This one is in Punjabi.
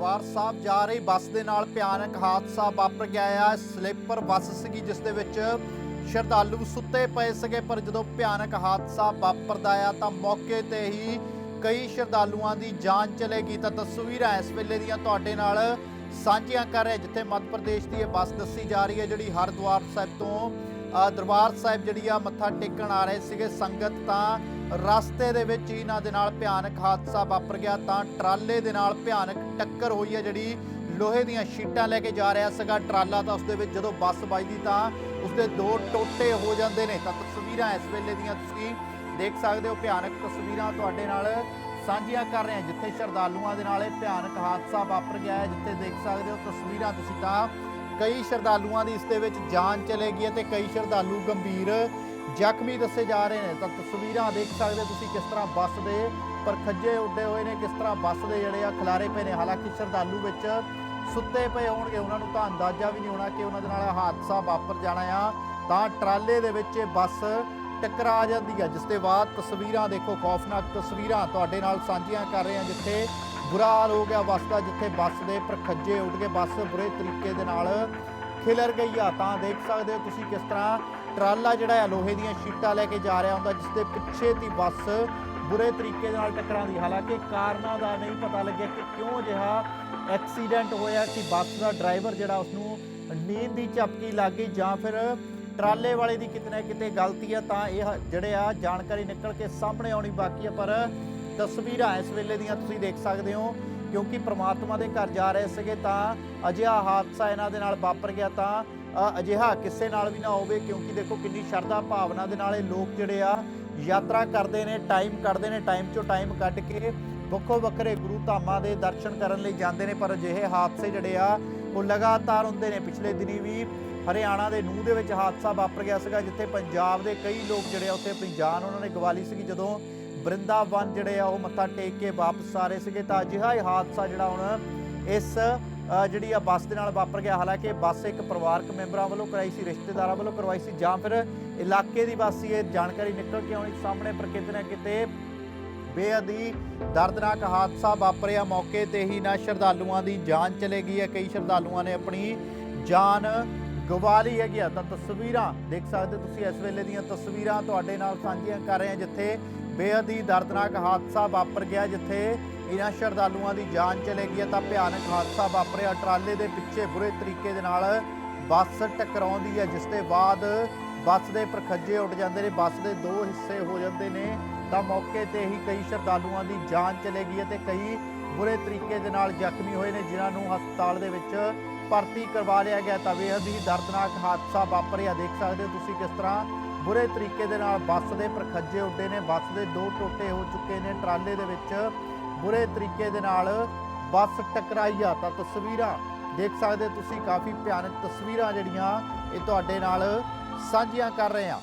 ਦਰਬਾਰ ਸਾਹਿਬ ਜਾ ਰਹੀ ਬੱਸ ਦੇ ਨਾਲ ਭਿਆਨਕ ਹਾਦਸਾ ਵਾਪਰ ਗਿਆ ਆ। ਸਲੀਪਰ ਬੱਸ ਸੀਗੀ ਜਿਸ ਦੇ ਵਿੱਚ ਸ਼ਰਧਾਲੂ ਸੁੱਤੇ ਪਏ ਸੀਗੇ, ਪਰ ਜਦੋਂ ਭਿਆਨਕ ਹਾਦਸਾ ਵਾਪਰਦਾ ਆ ਤਾਂ ਮੌਕੇ ਤੇ ਹੀ ਕਈ ਸ਼ਰਧਾਲੂਆਂ ਦੀ ਜਾਨ ਚਲੇਗੀ। ਤਾਂ ਤਸਵੀਰਾਂ ਇਸ ਵੇਲੇ ਦੀਆਂ ਤੁਹਾਡੇ ਨਾਲ ਸਾਂਝੀਆਂ ਕਰ ਰਿਹਾ ਜਿੱਥੇ ਮੱਧ ਪ੍ਰਦੇਸ਼ ਦੀ ਇਹ ਬੱਸ ਦੱਸੀ ਜਾ ਰਹੀ ਹੈ, ਜਿਹੜੀ ਹਰਿਦੁਆਰ ਸਾਹਿਬ ਤੋਂ ਦਰਬਾਰ ਸਾਹਿਬ ਜਿਹੜੀ ਆ, ਮੱਥਾ ਟੇਕਣ ਆ ਰਹੇ ਸੀਗੇ। ਸੰਗਤ ਤਾਂ ਰਸਤੇ ਦੇ ਵਿੱਚ ਹੀ ਇਹਨਾਂ ਦੇ ਨਾਲ ਭਿਆਨਕ ਹਾਦਸਾ ਵਾਪਰ ਗਿਆ ਤਾਂ ਟਰਾਲੇ ਦੇ ਨਾਲ ਭਿਆਨਕ ਟੱਕਰ ਹੋਈ ਹੈ ਜਿਹੜੀ ਲੋਹੇ ਦੀਆਂ ਸ਼ੀਟਾਂ ਲੈ ਕੇ ਜਾ ਰਿਹਾ ਸੀਗਾ। ਟਰਾਲਾ ਤਾਂ ਉਸ ਦੇ ਵਿੱਚ ਜਦੋਂ ਬੱਸ ਵੱਜਦੀ ਤਾਂ ਉਸਦੇ ਦੋ ਟੋਟੇ ਹੋ ਜਾਂਦੇ ਨੇ। ਤਾਂ ਤਸਵੀਰਾਂ ਇਸ ਵੇਲੇ ਦੀਆਂ ਤੁਸੀਂ ਦੇਖ ਸਕਦੇ ਹੋ। ਭਿਆਨਕ ਤਸਵੀਰਾਂ ਤੁਹਾਡੇ ਨਾਲ ਸਾਂਝੀਆਂ ਕਰ ਰਹੇ ਹਾਂ, ਜਿੱਥੇ ਸ਼ਰਧਾਲੂਆਂ ਦੇ ਨਾਲ ਇਹ ਭਿਆਨਕ ਹਾਦਸਾ ਵਾਪਰ ਗਿਆ ਹੈ, ਜਿੱਥੇ ਦੇਖ ਸਕਦੇ ਹੋ ਤਸਵੀਰਾਂ ਤੁਸੀਂ ਤਾਂ ਕਈ ਸ਼ਰਧਾਲੂਆਂ ਦੀ ਇਸ ਦੇ ਵਿੱਚ ਜਾਨ ਚਲੇ ਗਈ ਹੈ ਤੇ ਕਈ ਸ਼ਰਧਾਲੂ ਗੰਭੀਰ ਜ਼ਖਮੀ ਦੱਸੇ ਜਾ ਰਹੇ ਨੇ। ਤਾਂ ਤਸਵੀਰਾਂ ਦੇਖ ਸਕਦੇ ਹੋ ਤੁਸੀਂ ਕਿਸ ਤਰ੍ਹਾਂ ਬੱਸ ਦੇ ਪਰਖੱਜੇ ਉੱਡੇ ਹੋਏ ਨੇ, ਕਿਸ ਤਰ੍ਹਾਂ ਬੱਸ ਦੇ ਜਿਹੜੇ ਆ ਖਿਲਾਰੇ ਪਏ ਨੇ। ਹਾਲਾਂਕਿ ਸ਼ਰਧਾਲੂ ਵਿੱਚ ਸੁੱਤੇ ਪਏ ਹੋਣਗੇ, ਉਹਨਾਂ ਨੂੰ ਤਾਂ ਅੰਦਾਜ਼ਾ ਵੀ ਨਹੀਂ ਹੋਣਾ ਕਿ ਉਹਨਾਂ ਦੇ ਨਾਲ ਹਾਦਸਾ ਵਾਪਰ ਜਾਣਾ ਆ। ਤਾਂ ਟਰਾਲੇ ਦੇ ਵਿੱਚ ਇਹ ਬੱਸ ਟਕਰਾ ਜਾਂਦੀ ਹੈ ਜਿਸ ਦੇ ਬਾਅਦ ਤਸਵੀਰਾਂ ਦੇਖੋ, ਖੌਫਨਾਕ ਤਸਵੀਰਾਂ ਤੁਹਾਡੇ ਨਾਲ ਸਾਂਝੀਆਂ ਕਰ ਰਹੇ ਹਾਂ, ਜਿੱਥੇ ਬੁਰਾ ਹਾਲ ਹੋ ਗਿਆ ਬੱਸ ਦਾ, ਜਿੱਥੇ ਬੱਸ ਦੇ ਪ੍ਰਖੱਜੇ ਉੱਡ ਕੇ ਬੱਸ ਬੁਰੇ ਤਰੀਕੇ ਦੇ ਨਾਲ ਖਿਲਰ ਗਈ ਆ। ਤਾਂ ਦੇਖ ਸਕਦੇ ਹੋ ਤੁਸੀਂ ਕਿਸ ਤਰ੍ਹਾਂ ਟਰਾਲਾ ਜਿਹੜਾ ਹੈ, ਲੋਹੇ ਦੀਆਂ ਸ਼ੀਟਾਂ ਲੈ ਕੇ ਜਾ ਰਿਹਾ ਹੁੰਦਾ ਜਿਸ ਦੇ ਪਿੱਛੇ ਦੀ ਬੱਸ ਬੁਰੇ ਤਰੀਕੇ ਦੇ ਨਾਲ ਟਕਰਾਉਂਦੀ ਹਾਲਾਂਕਿ ਕਾਰਨਾਂ ਦਾ ਨਹੀਂ ਪਤਾ ਲੱਗਿਆ ਕਿ ਕਿਉਂ ਜਿਹਾ ਐਕਸੀਡੈਂਟ ਹੋਇਆ ਕਿ ਬੱਸ ਦਾ ਡਰਾਈਵਰ ਜਿਹੜਾ ਉਸ ਨੂੰ ਨੀਂਦ ਦੀ ਝਪਕੀ ਲੱਗ ਗਈ ਜਾਂ ਫਿਰ ਟਰਾਲੇ ਵਾਲੇ ਦੀ ਕਿਤੇ ਨਾ ਕਿਤੇ ਗਲਤੀ ਆ, ਤਾਂ ਇਹ ਜਿਹੜੇ ਆ ਜਾਣਕਾਰੀ ਨਿਕਲ ਕੇ ਸਾਹਮਣੇ ਆਉਣੀ ਬਾਕੀ ਆ। ਪਰ ਤਸਵੀਰਾਂ ਇਸ ਵੇਲੇ ਦੀਆਂ ਤੁਸੀਂ ਦੇਖ ਸਕਦੇ ਹੋ ਕਿਉਂਕਿ ਪ੍ਰਮਾਤਮਾ ਦੇ ਘਰ ਜਾ ਰਹੇ ਸੀਗੇ ਤਾਂ ਅਜਿਹਾ ਹਾਦਸਾ ਇਹਨਾਂ ਦੇ ਨਾਲ ਵਾਪਰ ਗਿਆ ਤਾਂ ਅਜਿਹਾ ਕਿਸੇ ਨਾਲ ਵੀ ਨਾ ਹੋਵੇ ਕਿਉਂਕਿ ਦੇਖੋ ਕਿੰਨੀ ਸ਼ਰਧਾ ਭਾਵਨਾ ਦੇ ਨਾਲ ਇਹ ਲੋਕ ਜਿਹੜੇ ਆ ਯਾਤਰਾ ਕਰਦੇ ਨੇ ਟਾਈਮ ਕੱਢਦੇ ਨੇ ਟਾਈਮ ਚੋਂ ਟਾਈਮ ਕੱਢ ਕੇ ਵੱਖੋ ਵੱਖਰੇ ਗੁਰੂ ਧਾਮਾਂ ਦੇ ਦਰਸ਼ਨ ਕਰਨ ਲਈ ਜਾਂਦੇ ਨੇ, ਪਰ ਅਜਿਹੇ ਹਾਦਸੇ ਜਿਹੜੇ ਆ ਉਹ ਲਗਾਤਾਰ ਹੁੰਦੇ ਨੇ। ਪਿਛਲੇ ਦਿਨੀ ਵੀ ਹਰਿਆਣਾ ਦੇ ਨੂਹ ਦੇ ਵਿੱਚ ਹਾਦਸਾ ਵਾਪਰ ਗਿਆ ਸੀਗਾ, ਜਿੱਥੇ ਪੰਜਾਬ ਦੇ ਕਈ ਲੋਕ ਜਿਹੜੇ ਆ ਉੱਥੇ ਆਪਣੀ ਜਾਨ ਉਹਨਾਂ ਨੇ ਗਵਾ ਲਈ ਸੀਗੀ। ਜਦੋਂ ਬ੍ਰਿੰਦਾਵਨ ਜਿਹੜੇ ਆ, ਉਹ ਮੱਥਾ ਟੇਕ ਕੇ ਵਾਪਸ ਆ ਰਹੇ ਸੀਗੇ। ਤਾਂ ਅਜਿਹਾ ਹੀ ਹਾਦਸਾ ਜਿਹੜਾ ਹੁਣ ਇਸ ਜਿਹੜੀ ਆ ਬੱਸ ਦੇ ਨਾਲ ਵਾਪਰ ਗਿਆ। ਹਾਲਾਂਕਿ ਬੱਸ ਇੱਕ ਪਰਿਵਾਰਕ ਮੈਂਬਰਾਂ ਵੱਲੋਂ ਕਰਾਈ ਸੀ, ਰਿਸ਼ਤੇਦਾਰਾਂ ਵੱਲੋਂ ਕਰਵਾਈ ਸੀ, ਜਾਂ ਫਿਰ ਇਲਾਕੇ ਦੀ ਬੱਸ ਇਹ ਜਾਣਕਾਰੀ ਨਿਕਲ ਕੇ ਆਉਣੀ ਸਾਹਮਣੇ ਪਰ ਕਿਤੇ ਨਾ ਕਿਤੇ ਬੇਅਦੀ ਦਰਦਨਾਕ ਹਾਦਸਾ ਵਾਪਰਿਆ। ਮੌਕੇ ਤੇ ਹੀ ਨਾ ਸ਼ਰਧਾਲੂਆਂ ਦੀ ਜਾਨ ਚਲੇ ਗਈ ਹੈ। ਕਈ ਸ਼ਰਧਾਲੂਆਂ ਨੇ ਆਪਣੀ ਜਾਨ ਗਵਾ ਲਈ ਹੈਗੀ ਆ। ਤਾਂ ਤਸਵੀਰਾਂ ਦੇਖ ਸਕਦੇ ਹੋ ਤੁਸੀਂ ਇਸ ਵੇਲੇ ਦੀਆਂ ਤਸਵੀਰਾਂ ਤੁਹਾਡੇ ਨਾਲ ਸਾਂਝੀਆਂ ਕਰ ਰਹੇ ਹਾਂ, ਜਿੱਥੇ ਬੇਅਦੀ ਦਰਦਨਾਕ ਹਾਦਸਾ ਵਾਪਰ ਗਿਆ ਜਿੱਥੇ ਇਹਨਾਂ ਸ਼ਰਧਾਲੂਆਂ ਦੀ ਜਾਨ ਚਲੇ ਗਈ ਹੈ। ਤਾਂ ਭਿਆਨਕ ਹਾਦਸਾ ਵਾਪਰਿਆ। ਟਰਾਲੇ ਦੇ ਪਿੱਛੇ ਬੁਰੇ ਤਰੀਕੇ ਦੇ ਨਾਲ ਬੱਸ ਟਕਰਾਉਂਦੀ ਹੈ, ਜਿਸ ਦੇ ਬਾਅਦ ਬੱਸ ਦੇ ਪਰਖੱਜੇ ਉੱਡ ਜਾਂਦੇ ਨੇ। ਬੱਸ ਦੇ ਦੋ ਹਿੱਸੇ ਹੋ ਜਾਂਦੇ ਨੇ। ਤਾਂ ਮੌਕੇ ਤੇ ਹੀ ਕਈ ਸ਼ਰਧਾਲੂਆਂ ਦੀ ਜਾਨ ਚਲੇ ਗਈ ਹੈ ਤੇ ਕਈ ਬੁਰੇ ਤਰੀਕੇ ਦੇ ਨਾਲ ਜ਼ਖਮੀ ਹੋਏ ਨੇ, ਜਿਨ੍ਹਾਂ ਨੂੰ ਹਸਪਤਾਲ ਦੇ ਵਿੱਚ ਭਰਤੀ ਕਰਵਾ ਲਿਆ ਗਿਆ। ਤਾਂ ਬੇਹੱਦ ਹੀ ਦਰਦਨਾਕ ਹਾਦਸਾ ਵਾਪਰਿਆ। ਦੇਖ ਸਕਦੇ ਹੋ ਤੁਸੀਂ ਕਿਸ ਤਰ੍ਹਾਂ ਬੁਰੇ ਤਰੀਕੇ ਦੇ ਨਾਲ ਬੱਸ ਦੇ ਪ੍ਰਖੱਜੇ ਉੱਡੇ ਨੇ, ਬੱਸ ਦੇ ਦੋ ਟੋਟੇ ਹੋ ਚੁੱਕੇ ਨੇ ਟਰਾਲੇ ਦੇ ਵਿੱਚ। ਬੁਰੇ ਤਰੀਕੇ ਦੇ ਨਾਲ ਬੱਸ ਟਕਰਾਈ ਆ, ਤਾਂ ਤਸਵੀਰਾਂ ਦੇਖ ਸਕਦੇ ਤੁਸੀਂ, ਕਾਫੀ ਭਿਆਨਕ ਤਸਵੀਰਾਂ ਜਿਹੜੀਆਂ ਇਹ ਤੁਹਾਡੇ ਨਾਲ ਸਾਂਝੀਆਂ ਕਰ ਰਹੇ ਹਾਂ।